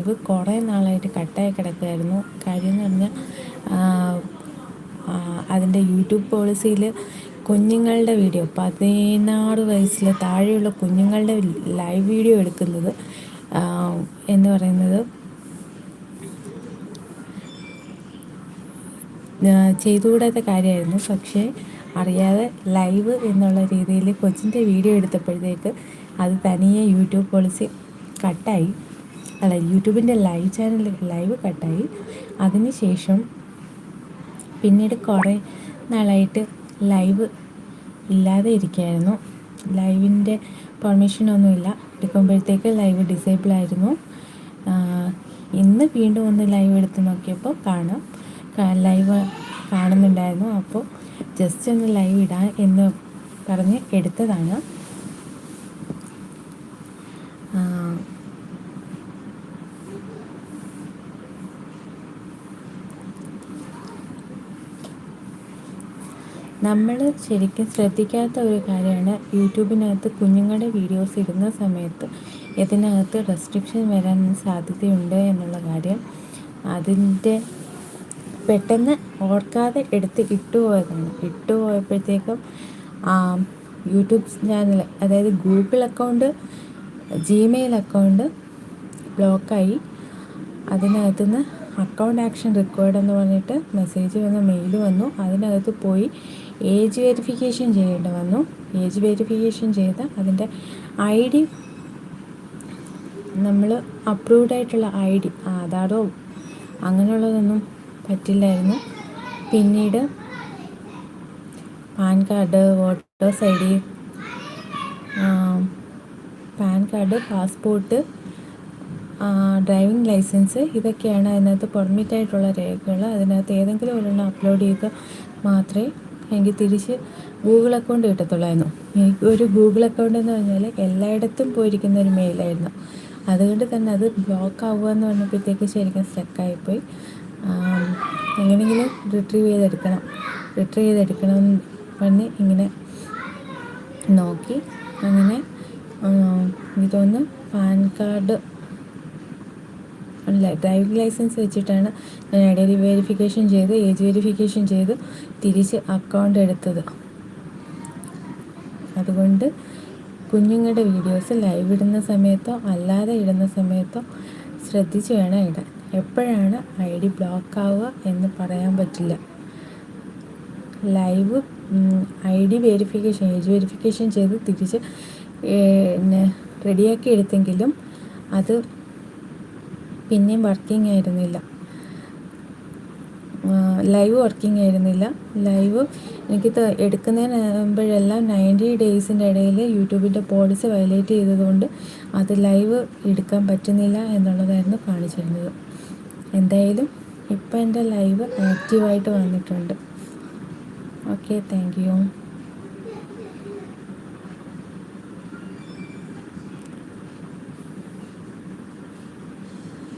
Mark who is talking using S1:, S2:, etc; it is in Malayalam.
S1: ലൈവ് കുറേ നാളായിട്ട് കട്ടായി കിടക്കുമായിരുന്നു കാര്യം എന്ന് പറഞ്ഞാൽ അതിന്റെ യൂട്യൂബ് പോളിസിയിൽ കുഞ്ഞുങ്ങളുടെ വീഡിയോ പതിനാറ് വയസ്സിൽ താഴെയുള്ള കുഞ്ഞുങ്ങളുടെ ലൈവ് വീഡിയോ എടുക്കുന്നത് എന്ന് പറയുന്നത് ചെയ്തുകൂടാത്ത കാര്യമായിരുന്നു. പക്ഷേ അറിയാതെ ലൈവ് എന്നുള്ള രീതിയിൽ കൊച്ചിന്റെ വീഡിയോ എടുത്തപ്പോഴത്തേക്ക് അത് തനിയെ യൂട്യൂബ് പോളിസി കട്ടായി. അല്ല യൂട്യൂബിന്റെ ലൈവ് ചാനൽ ലൈവ് കട്ടായി അതിന് ശേഷം പിന്നീട് കുറേ നാളായിട്ട് ലൈവ് ഇല്ലാതെ ഇരിക്കുകയായിരുന്നു ലൈവിന്റെ പെർമിഷനൊന്നുമില്ല എടുക്കുമ്പോഴത്തേക്ക് ലൈവ് ഡിസേബിൾ ആയിരുന്നു. ഇന്ന് വീണ്ടും ഒന്ന് ലൈവ് എടുത്ത് നോക്കിയപ്പോൾ കാണാം. ലൈവ് കാണുന്നുണ്ടായിരുന്നു. അപ്പോൾ ജസ്റ്റ് ഒന്ന് ലൈവ് ഇടാം എന്ന് പറഞ്ഞ് എടുത്തതാണ്. നമ്മൾ ശരിക്കും ശ്രദ്ധിക്കാത്ത ഒരു കാര്യമാണ് യൂട്യൂബിനകത്ത് കുഞ്ഞുങ്ങളുടെ വീഡിയോസ് ഇടുന്ന സമയത്ത് ഇതിനകത്ത് റെസ്ട്രിക്ഷൻ വരാൻ സാധ്യതയുണ്ട് എന്നുള്ള കാര്യം അതിന്റെ പെട്ടെന്ന് ഓർക്കാതെ എടുത്ത് ഇട്ടുപോയതാണ് ഇട്ടുപോയപ്പോഴത്തേക്കും യൂട്യൂബ് ചാനൽ അതായത് ഗൂഗിൾ അക്കൗണ്ട് ജിമെയിൽ അക്കൗണ്ട് ബ്ലോക്കായി. അതിനകത്തുനിന്ന് അക്കൗണ്ട് ആക്ഷൻ റിക്വയർഡ് എന്ന് പറഞ്ഞിട്ട് മെസ്സേജ് വന്ന മെയിൽ വന്നു. അതിനകത്ത് പോയി ഏജ് വെരിഫിക്കേഷൻ ചെയ്യേണ്ടി വന്നു. ഏജ് വെരിഫിക്കേഷൻ ചെയ്ത് അതിന്റെ ഐ ഡി നമ്മൾ അപ്രൂവ്ഡ് ആയിട്ടുള്ള ഐ ഡി ആധാറോ അങ്ങനെയുള്ളതൊന്നും പറ്റില്ലായിരുന്നു. പിന്നീട് PAN card voters I D PAN card passport driving licence ഇതൊക്കെയാണ് അതിനകത്ത് പെർമിറ്റ് ആയിട്ടുള്ള രേഖകൾ അതിനകത്ത് ഏതെങ്കിലും ഒരെണ്ണം അപ്ലോഡ് ചെയ്ത് മാത്രമേ എനിക്ക് തിരിച്ച് ഗൂഗിൾ അക്കൗണ്ട് കിട്ടത്തുള്ളായിരുന്നു. എനിക്ക് ഒരു ഗൂഗിൾ അക്കൗണ്ട് എന്ന് പറഞ്ഞാൽ എല്ലായിടത്തും പോയിരിക്കുന്ന ഒരു മെയിലായിരുന്നു. അതുകൊണ്ട് തന്നെ അത് ബ്ലോക്ക് ആവുക എന്ന് പറഞ്ഞപ്പോഴത്തേക്ക് ശരിക്കും സ്റ്റക്കായിപ്പോയി എങ്ങനെയെങ്കിലും റിട്രീവ് ചെയ്തെടുക്കണം. റിട്രീവ് ചെയ്തെടുക്കണം പറഞ്ഞ് ഇങ്ങനെ നോക്കി. അങ്ങനെ ഇതൊന്ന് പാൻ കാർഡ് ഡ്രൈവിംഗ് ലൈസൻസ് വെച്ചിട്ടാണ് ഞാൻ ഐഡന്റി വെരിഫിക്കേഷൻ ചെയ്ത് ഏജ് വെരിഫിക്കേഷൻ ചെയ്ത് തിരിച്ച് അക്കൗണ്ട് എടുത്തത്. അതുകൊണ്ട് കുഞ്ഞുങ്ങളുടെ വീഡിയോസ് ലൈവ് ഇടുന്ന സമയത്തോ അല്ലാതെ ഇടുന്ന സമയത്തോ ശ്രദ്ധിച്ച് വേണം ഇടാൻ. എപ്പോഴാണ് ഐ ഡി ബ്ലോക്ക് ആവുക എന്ന് പറയാൻ പറ്റില്ല. Live I D verification age verification ചെയ്ത് തിരിച്ച് റെഡിയാക്കി എടുത്തെങ്കിലും അത് പിന്നെയും വർക്കിംഗ് ആയിരുന്നില്ല. ലൈവ് വർക്കിംഗ് ആയിരുന്നില്ല. ലൈവ് എനിക്ക് എടുക്കുന്നതിന് മുമ്പോഴെല്ലാം നയന്റി ഡേയ്സിന്റെ ഇടയിൽ യൂട്യൂബിന്റെ പോളിസി വയലേറ്റ് ചെയ്തതുകൊണ്ട് അത് ലൈവ് എടുക്കാൻ പറ്റുന്നില്ല എന്നുള്ളതായിരുന്നു കാണിച്ചിരുന്നത്. എന്തായാലും ഇപ്പം എന്റെ ലൈവ് ആക്റ്റീവായിട്ട് വന്നിട്ടുണ്ട്. Okay thank you